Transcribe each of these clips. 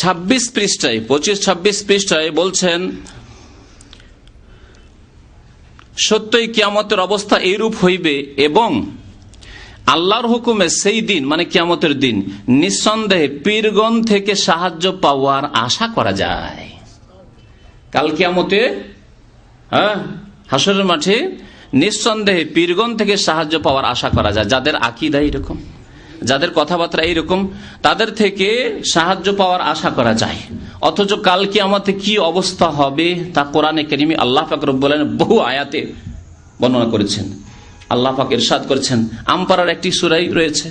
ছাব্বিশ পৃষ্ঠায়, পঁচিশ ছাব্বিশ পৃষ্ঠায় বলছেন, সত্যই কিয়ামতের অবস্থা এইরূপ হইবে এবং আল্লাহর হুকুমে সেই দিন মানে কিয়ামতের দিন, নিঃসন্দেহে পীরগণ থেকে সাহায্য পাওয়ার আশা করা যায়। কাল কিয়ামতে হ্যাঁ হাসরের মাঠে নিঃসন্দেহে পীরগণ থেকে সাহায্য পাওয়ার আশা করা যায়। যাদের আকিদা এরকম যাদের কথাবার্তা এইরকম, তাদের থেকে সাহায্য পাওয়ার আশা করা যায়। অথচ কাল কি আমাতে কি অবস্থা হবে, তা কোরআনে কেরিমি আল্লাহ ফাকর বলেন বহু আয়াতে বর্ণনা করেছেন। আল্লাহ পাক ইরশাদ করেছেন আমপাড়ার একটি সুরাই রয়েছে।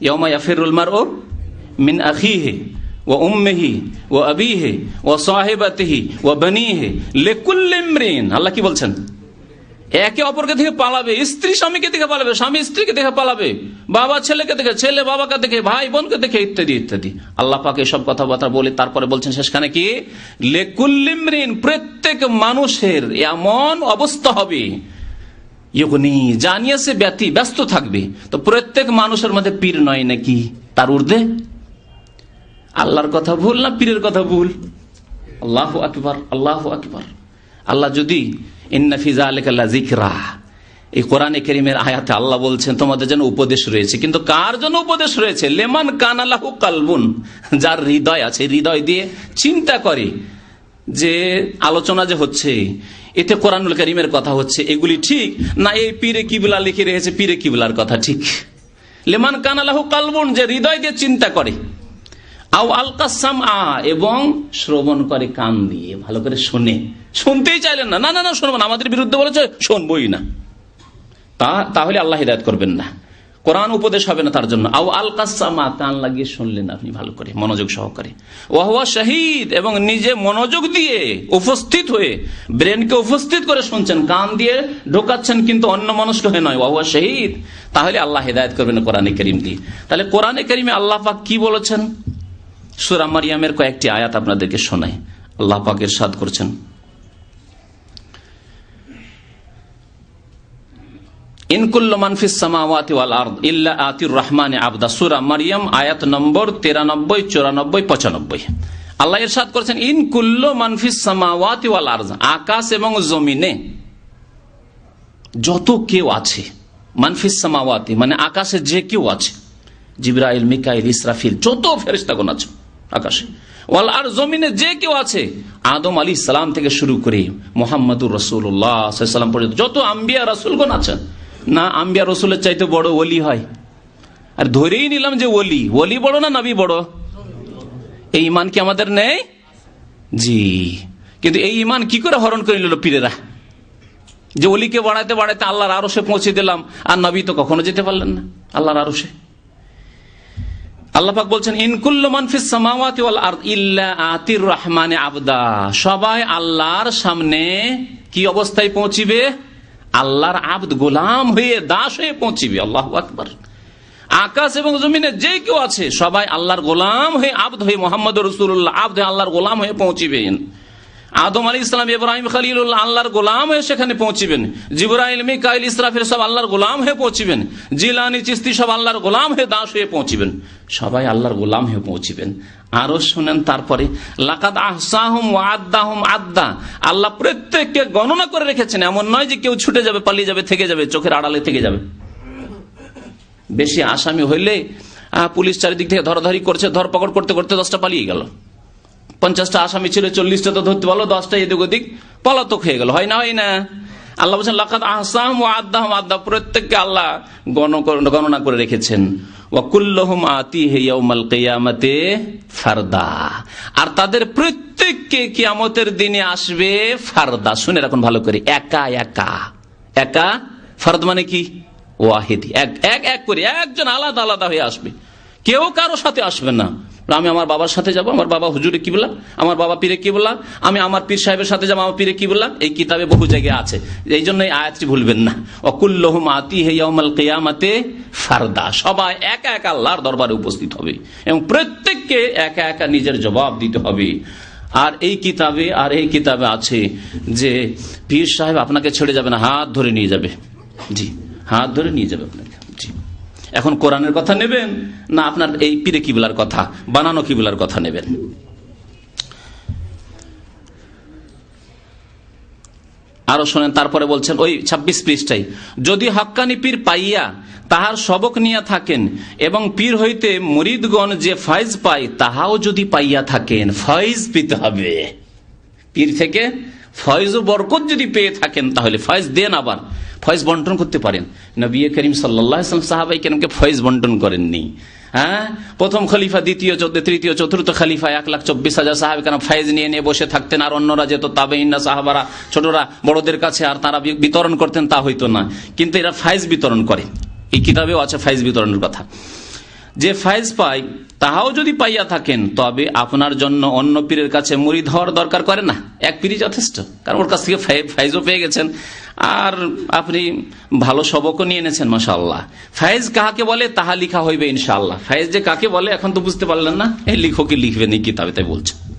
ইয়মা ইয়াফিরুল মার ও মিন আখিহে ও উম্মেহি ও আবিহে ও সাহেবাতেহি ও বনিহে লেকুল্লিমরিন আল্লাহ কি বলছেন? একে অপরকে থেকে পালাবে, স্ত্রী স্বামীকে দেখে পালাবে, স্বামী স্ত্রীকে দেখে পালাবে, বাবা ছেলেকে দেখে, ছেলে বাবাকে দেখে, ভাই বোনকে দেখে, ইত্যাদি ইত্যাদি। আল্লাহ পাকে সব কথাবার্তা বলে, তারপরে বলছেন শেষখানে কি? লেকুল্লিমরিন, প্রত্যেক মানুষের এমন অবস্থা হবে। ইউগনি, জানিয়ে সে ব্যতি, ব্যস্ত থাকবে। তো প্রত্যেক মানুষের মধ্যে পীর নয় নাকি? তার ঊর্ধ্বে? আল্লাহর কথা ভুল না পীরের কথা ভুল? আল্লাহ আকবর আল্লাহ আকবর। আল্লাহ যদি ইন্নাফিজা আলিকাল্লা জিকরা এই কোরআনে করিমের আয়াতে আল্লাহ বলছেন, তোমাদের জন্য উপদেশ রয়েছে। কিন্তু কার জন্য উপদেশ রয়েছে? লেমান কানালাহু কালবুন। যার হৃদয় আছে, হৃদয় দিয়ে চিন্তা করে যে আলোচনা যে হচ্ছে, এতে কোরআনুল করিমের কথা হচ্ছে, এগুলি ঠিক? না, এই পীরে কিবলা লিখে রেখেছে, পীরে কিবলার কথা ঠিক? লেমান কানালাহু কালবুন, যে হৃদয় দিয়ে চিন্তা করে। এবং শ্রবণ করে কান দিয়ে, ভালো করে শোনে। শুনতেই চাইলেন না। না না না, শুনব না। আমাদের বিরুদ্ধে বলেছে, শুনবই না। তা, তাহলে আল্লাহ হিদায়ত করবেন না। কোরআন উপদেশ হবে না তার জন্য। আও আলকাসামা কান লাগিয়ে শুনলেন আপনি ভালো করে, মনোযোগ সহকারে। ওয়াহুয়া শাহিদ, এবং নিজে মনোযোগ দিয়ে উপস্থিত হয়ে, ব্রেনকে উপস্থিত করে শুনছেন। কান দিয়ে ঢোকাচ্ছেন, কিন্তু অন্য মনস্ক হয়ে নয়। ওয়াহুয়া শহীদ। তাহলে আল্লাহ হিদায়ত করবেন কোরআনে করিম দিয়ে। তাহলে কোরআনে করিমে আল্লাহ পাক কি বলেছেন? সুরা মারিয়ামের কয়েকটি আয়াত আপনাদেরকে শোনাই। আল্লাহ পাকের সাদ করছেন। আয়াত নম্বর চুরানব্বই, পঁচানব্বই। আল্লাহ করেছেন মানফিস আকাশ এবং জমিনে যত কেউ আছে মানফিস সামাওয়াতি মানে আকাশে যে কেউ আছে, জিব্রাইল, মিকাইল, ইসরাফিল, যত ফেরিস্তাগণ আছে আকাশে। ওয়াল আর জমিনে যে কেউ আছে, আদম আলী সালাম থেকে শুরু করে মোহাম্মদুর রসুল্লাহ পর্যন্ত, যত আম্বিয়া রসুলগণ আছেন, না আম্বিয়া রসুলের চাইতে বড় ওলি হয়। আর ধরেই নিলাম যে ওলি ওলি বড় না নবী বড়? এই ইমান কি আমাদের নেই? জি। কিন্তু এই ইমান কি করে হরণ করে নিল পীরেরা? যে অলিকে বাড়াইতে বাড়াইতে আল্লাহর আরও সে পৌঁছে দিলাম, আর নবী তো কখনো যেতে পারলেন না, আল্লাহর আরও সে আল্লাহাক বলছেন ইনকুল্ল আতির রহমানে আবদা। সবাই আল্লাহর সামনে কি অবস্থায় পৌঁছিবে? আল্লাহর আব্দ গোলাম হয়ে, দাস হয়ে পৌঁছিবে। আল্লাহ আকবর। আকাশ এবং জমিনে যে কেউ আছে, সবাই আল্লাহর গোলাম হয়ে আব্দ হয়ে মোহাম্মদ রসুল্লাহ আব্দ আল্লাহর গোলাম হয়ে পৌঁছিবেন। আদম আলী ইসলাম, ইব্রাহিম খালিল্লাহ আল্লাহর গোলাম হয়ে সেখানে পৌঁছিবেন। জিবরাইল, মিকাইল ইসরাফের সব আল্লাহর গোলাম হয়ে পৌঁছিবেন। জিলানি, চিস্তি সব আল্লাহর গোলাম হয়ে দাস হয়ে পৌঁছিবেন। সবাই আল্লাহর গোলাম হয়ে পৌঁছিবেন। আরও শোনেন তারপরে, লাকাদ আহসাহম আদাহম আদা আল্লাহ প্রত্যেককে গণনা করে রেখেছেন। এমন নয় যে কেউ ছুটে যাবে, পালিয়ে যাবে, থেকে যাবে, চোখের আড়ালে থেকে যাবে। বেশি আসামি হইলে পুলিশ চারিদিক থেকে ধরাধরি করছে, ধরপকড় করতে করতে দশটা পালিয়ে গেল। পঞ্চাশটা আসামি ছিল, চল্লিশটা তো ধরতে পারল, দশটা এদিক ওদিক পলাতক হয়ে গেল। হয় না হয় না। আল্লাহ বলছেন লাকাত আহসাম ও আদাহ আদা প্রত্যেককে আল্লাহ গণনা করে রেখেছেন। ওয়াকুল্লহম আতি হেয়াউমাল কেয়ামতে ফারদা। আর তাদের প্রত্যেককে কিয়ামতের দিনে আসবে ফারদা। শুনে রাখুন ভালো করে, একা একা। একা, ফারদ মানে কি? ওয়াহিদি। এক এক করে, একজন আলাদা আলাদা হয়ে আসবে। কেউ কারও সাথে আসবে না। আমি আমার বাবার সাথে যাব, আমার বাবা হুজুরে কি বললাম আমার বাবা পীরে কি বললাম আমি আমার পীর সাহেবের সাথে যাব, আমার পীরে কি বললাম এই কিতাবে বহু জায়গায় আছে। এই জন্য এই আয়াতটি ভুলবেন না। অকুল্লহম আতি হেয়ামাল কেয়ামাতে ফারদা। সবাই একা একা আল্লাহর দরবারে উপস্থিত হবে এবং প্রত্যেককে একা একা নিজের জবাব দিতে হবে। আর এই কিতাবে, আর এই কিতাবে আছে যে পীর সাহেব আপনাকে ছেড়ে যাবে না, হাত ধরে নিয়ে যাবে। জি, হাত ধরে নিয়ে যাবে আপনাকে। জি। এখন কোরআনের কথা নেবেন, না আপনার এই পিরে কিবলার কথা, বানানো কিবলার কথা নেবেন। আরও শোনেন, তারপরে বলছেন, ওই ২৬ পৃষ্ঠাই যদি হাক্কানি পীর পাইয়া তাহার সবক নিয়া থাকেন এবং পীর হইতে মরিদগণ যে ফয়েজ পায়, তাহাও যদি পাইয়া থাকেন, ফয়েজ পেতে হবে। পীর থেকে ফয়জ বরকত যদি পেয়ে থাকেন, তাহলে ফয়েজ দেন আবার। ফয়েজ বন্টন করতে পারেন। নবী করিম সাল্লাম সাহাবাই কেনকে ফয়েজ বন্টন করেননি। হ্যাঁ? প্রথম খলিফা, দ্বিতীয় তৃতীয়, চতুর্থ খলিফা, এক লাখ চব্বিশ হাজার সাহাবি কেন ফাইজ নিয়ে নিয়ে বসে থাকতেন। আর অন্যরা যেত তাবেইন্না সাহাবারা, ছোটরা, বড়দের কাছে আর তারা বিতরণ করতেন, তা হইতো না। কিন্তু এরা ফাইজ বিতরণ করে। এই কিতাবেও আছে ফাইজ বিতরণের কথা। যে ফাইজ পাই তাহাও যদি পাইয়া থাকেন, তবে আপনার জন্য অন্য পীরের কাছে মুড়ি হওয়ার দরকার করে না। এক পীরই যথেষ্ট। কারণ ওর কাছ থেকে ফাই- ফাইজও পেয়ে গেছেন। আর আপনি ভালো সবকও নিয়ে এনেছেন মাসাল্লাহ ফায়েজ কাকে বলে, তাহা লিখা হইবে ইনশাল্লাহ ফায়েজ যে কাকে বলে, এখন তো বুঝতে পারলেন না। এই লিখকে লিখবেন এই কিতাবে, তাই বলছে।